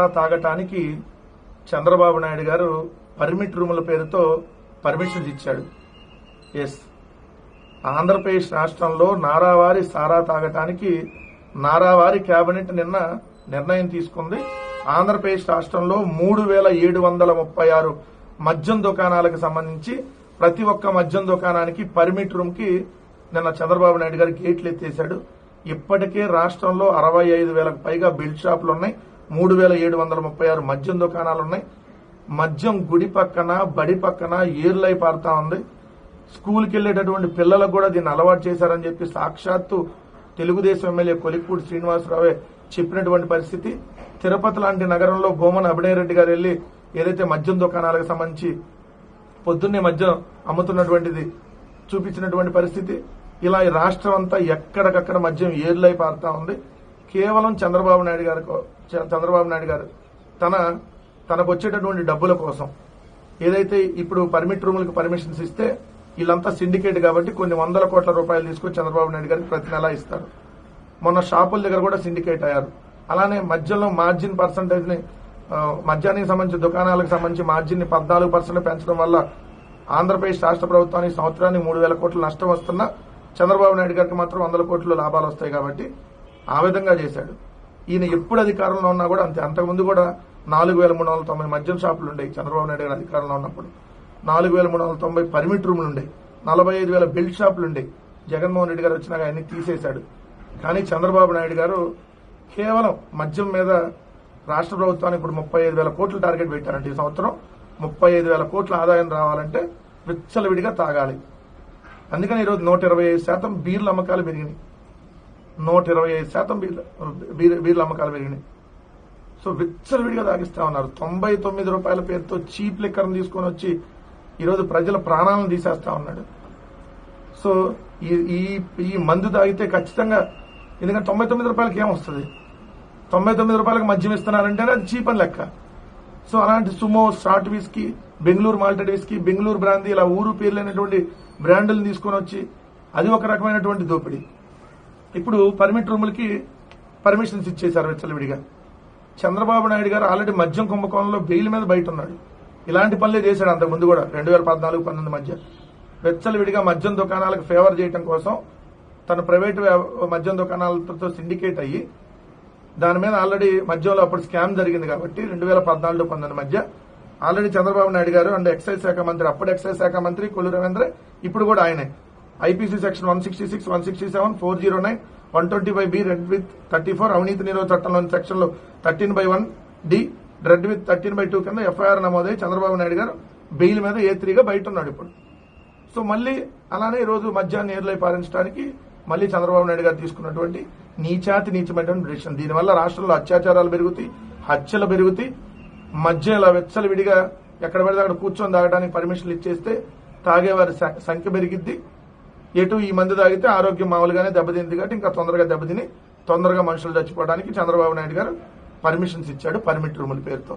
తాగటానికి చంద్రబాబు నాయుడు గారు పర్మిట్ రూముల పేరుతో పర్మిషన్స్ ఇచ్చాడు. ఎస్ ఆంధ్రప్రదేశ్ రాష్ట్రంలో నారావారి సారా తాగటానికి నారావారి కేబినెట్ నిన్న నిర్ణయం తీసుకుంది. ఆంధ్రప్రదేశ్ రాష్ట్రంలో మూడు వేల ఏడు వందల ముప్పై ఆరు మద్యం దుకాణాలకు సంబంధించి ప్రతి ఒక్క మద్యం దుకాణానికి పర్మిట్ రూమ్కి నిన్న చంద్రబాబు నాయుడు గారు గేట్లు ఎత్తేశాడు. ఇప్పటికే రాష్ట్రంలో అరవై ఐదు వేలకు పైగా బిల్డ్ షాపులు ఉన్నాయి. మూడు వేల ఏడు వందల ముప్పై ఆరు మద్యం దుకాణాలు ఉన్నాయి మద్యం గుడి పక్కన బడి పక్కన ఏర్లై పారుతా ఉంది. స్కూల్కి వెళ్ళేటటువంటి పిల్లలకు కూడా దీన్ని అలవాటు చేశారని చెప్పి సాక్షాత్తు తెలుగుదేశం ఎమ్మెల్యే కొలిక్పూడి శ్రీనివాసరావే చెప్పినటువంటి పరిస్థితి. తిరుపతి లాంటి నగరంలో భూమన అభినయరెడ్డి గారు వెళ్ళి ఏదైతే మద్యం దుకాణాలకు సంబంధించి పొద్దున్నే మద్యం అమ్ముతున్నటువంటిది చూపించినటువంటి పరిస్థితి. ఇలా ఈ రాష్ట్రం అంతా ఎక్కడికక్కడ మద్యం ఏర్లై పారుతా ఉంది. కేవలం చంద్రబాబు నాయుడు గారికో చంద్రబాబు నాయుడు గారు తన తనకు వచ్చేటటువంటి డబ్బుల కోసం. ఏదైతే ఇప్పుడు పర్మిట్ రూములకు పర్మిషన్స్ ఇస్తే వీళ్ళంతా సిండికేట్ కాబట్టి కొన్ని వందల కోట్ల రూపాయలు తీసుకొని చంద్రబాబు నాయుడు గారికి ప్రతి నెల ఇస్తారు. మొన్న షాపుల దగ్గర కూడా సిండికేట్ అయ్యారు. అలానే మధ్యలో మార్జిన్ పర్సంటేజ్ని మద్యానికి సంబంధించి దుకాణాలకు సంబంధించి మార్జిన్ని పద్నాలుగు పర్సెంట్ పెంచడం వల్ల ఆంధ్రప్రదేశ్ రాష్ట్ర ప్రభుత్వానికి సంవత్సరానికి మూడు వేల కోట్ల నష్టం వస్తున్నా చంద్రబాబు నాయుడు గారికి మాత్రం వందల కోట్లు లాభాలు వస్తాయి కాబట్టి ఆ విధంగా చేశాడు. ఈయన ఎప్పుడు అధికారంలో ఉన్నా కూడా అంతే. అంతకుముందు కూడా నాలుగు వేల మూడు వందల తొంభై మద్యం షాపులు ఉండేవి. చంద్రబాబు నాయుడు గారు అధికారంలో ఉన్నప్పుడు నాలుగు వేల మూడు వందల తొంభై పర్మిట్ రూములు ఉండేవి. నలభై ఐదు వేల బిల్డ్ షాపులు ఉండేవి. జగన్మోహన్ రెడ్డి గారు వచ్చినాక ఆయన్ని తీసేశాడు. కానీ చంద్రబాబు నాయుడు గారు కేవలం మద్యం మీద రాష్ట్ర ప్రభుత్వానికి ఇప్పుడు ముప్పై ఐదు వేల కోట్లు టార్గెట్ పెట్టారంటే ఈ సంవత్సరం ముప్పై ఐదు వేల కోట్ల ఆదాయం రావాలంటే విచ్చలవిడిగా తాగాలి. అందుకని ఈరోజు నూట ఇరవై ఐదు శాతం బీర్ల అమ్మకాలు పెరిగినాయి. నూట ఇరవై ఐదు శాతం బీర్ల బీర్ బీర్ల అమ్మకాలు పెరిగినాయి. సో విచ్చలవిడిగా తాగిస్తా ఉన్నారు. తొంభై తొమ్మిది రూపాయల పేరుతో చీప్ లిక్కర్ని తీసుకొని వచ్చి ఈరోజు ప్రజల ప్రాణాలను తీసేస్తా ఉన్నాడు. సో ఈ ఈ ఈ మందు తాగితే ఖచ్చితంగా ఎందుకంటే తొంభై తొమ్మిది రూపాయలకి ఏమొస్తుంది తొంభై తొమ్మిది రూపాయలకు మద్యం ఇస్తున్నారంటేనే అది చీప్ అని లెక్క. సో అలాంటి sumo short whisky Bengaluru malted whisky Bengaluru brandy ఇలా ఊరు పేర్లైనటువంటి బ్రాండ్లను తీసుకొని వచ్చి అది ఒక రకమైనటువంటి దోపిడీ. ఇప్పుడు పర్మిట్ రూములకి పర్మిషన్స్ ఇచ్చేశారు వెచ్చలవిడిగా. చంద్రబాబు నాయుడు గారు ఆల్రెడీ మద్యం కుంభకోణంలో బెయిల్ మీద బయట ఉన్నాడు ఇలాంటి పనులే చేశాడు అంత ముందు కూడా రెండు వేల పద్నాలుగు పంతొమ్మిది మధ్య. వెచ్చలవిడిగా మద్యం దుకాణాలకు ఫేవర్ చేయడం కోసం తన ప్రైవేట్ మద్యం దుకాణాలతో సిండికేట్ అయ్యి దాని మీద ఆల్రెడీ మధ్యలో అప్పుడు స్కామ్ జరిగింది కాబట్టి రెండు వేల పద్నాలుగు పంతొమ్మిది మధ్య ఆల్రెడీ చంద్రబాబు నాయుడు గారు అండ్ ఎక్సైజ్ శాఖ మంత్రి అప్పుడు ఎక్సైజ్ శాఖ మంత్రి కొల్లు రవీంద్ర ఇప్పుడు కూడా ఆయనే. IPC section one sixty six one sixty seven four zero nine one twenty five B read with thirty four అవినీతి నిరోధ చట్టంలోని సెక్షన్లో thirteen by one D read with thirteen by two కింద ఎఫ్ఐఆర్ నమోదై చంద్రబాబు నాయుడు గారు బెయిల్ మీద ఏ త్రీగా బయట ఉన్నాడు ఇప్పుడు. సో మళ్ళీ అలానే ఈ రోజు మధ్యాహ్నం ఏర్లై పాలించడానికి మళ్ళీ చంద్రబాబు నాయుడు గారు తీసుకున్నటువంటి నీచాతి నీచమైనటువంటి డిసిషన్ దీనివల్ల రాష్ట్రంలో అత్యాచారాలు పెరుగుతాయి హత్యలు పెరుగుతాయి మధ్య ఇలా వెచ్చలు విడిగా ఎక్కడ పడితే అక్కడ కూర్చొని తాగడానికి పర్మిషన్లు ఇచ్చేస్తే తాగేవారి సంఖ్య పెరిగిద్ది. ఎటు ఈ మందు తాగితే ఆరోగ్యం మామూలుగానే దెబ్బతింది కాబట్టి ఇంకా తొందరగా దెబ్బతిని తొందరగా మనుషులు చచ్చిపోవడానికి చంద్రబాబు నాయుడు గారు పర్మిషన్స్ ఇచ్చాడు పర్మిట్ రూముల పేరుతో.